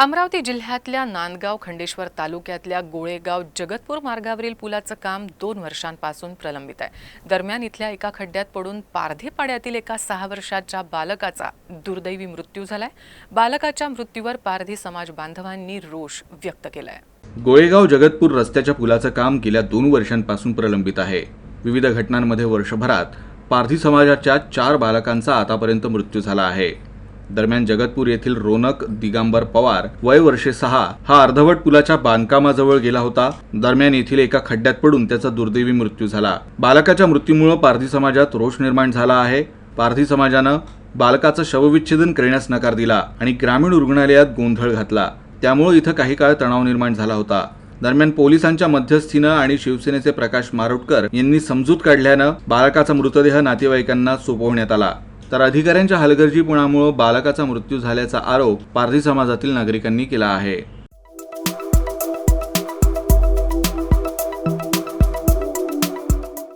अमरावती जिल्ह्यातल्या नांदगाव खंडेश्वर तालुक्यातल्या गोळेगाव जगतपूर मार्गावरील पुलाचं काम दोन वर्षांपासून प्रलंबित आहे. दरम्यान इथल्या एका खड्ड्यात पडून पारधी पाड्यातील एका सहा वर्षाच्या बालकाचा दुर्दैवी मृत्यू झालाय. बालकाच्या मृत्यूवर पारधी समाज बांधवांनी रोष व्यक्त केलाय. गोळेगाव जगतपूर रस्त्याच्या पुलाचं काम गेल्या दोन वर्षांपासून प्रलंबित आहे. विविध घटनांमध्ये वर्षभरात पारधी समाजाच्या चार बालकांचा आतापर्यंत मृत्यू झाला आहे. दरम्यान जगतपूर येथील रोनक दिगंबर पवार वय वर्षे सहा हा अर्धवट पुलाच्या बांधकामाजवळ गेला होता. दरम्यान येथील एका खड्ड्यात पडून त्याचा दुर्दैवी मृत्यू झाला. बालकाच्या मृत्यूमुळे पारधी समाजात रोष निर्माण झाला आहे. पारधी समाजानं बालकाचं शवविच्छेदन करण्यास नकार दिला आणि ग्रामीण रुग्णालयात गोंधळ घातला. त्यामुळे इथं काही काळ तणाव निर्माण झाला होता. दरम्यान पोलिसांच्या मध्यस्थीनं आणि शिवसेनेचे प्रकाश मारोटकर यांनी समजूत काढल्यानं बालकाचा मृतदेह नातेवाईकांना सोपवण्यात आला. तर अधिकाऱ्यांच्या हलगर्जीपणामुळे बालकाचा मृत्यू झाल्याचा आरोप पारधी समाजातील नागरिकांनी केला आहे.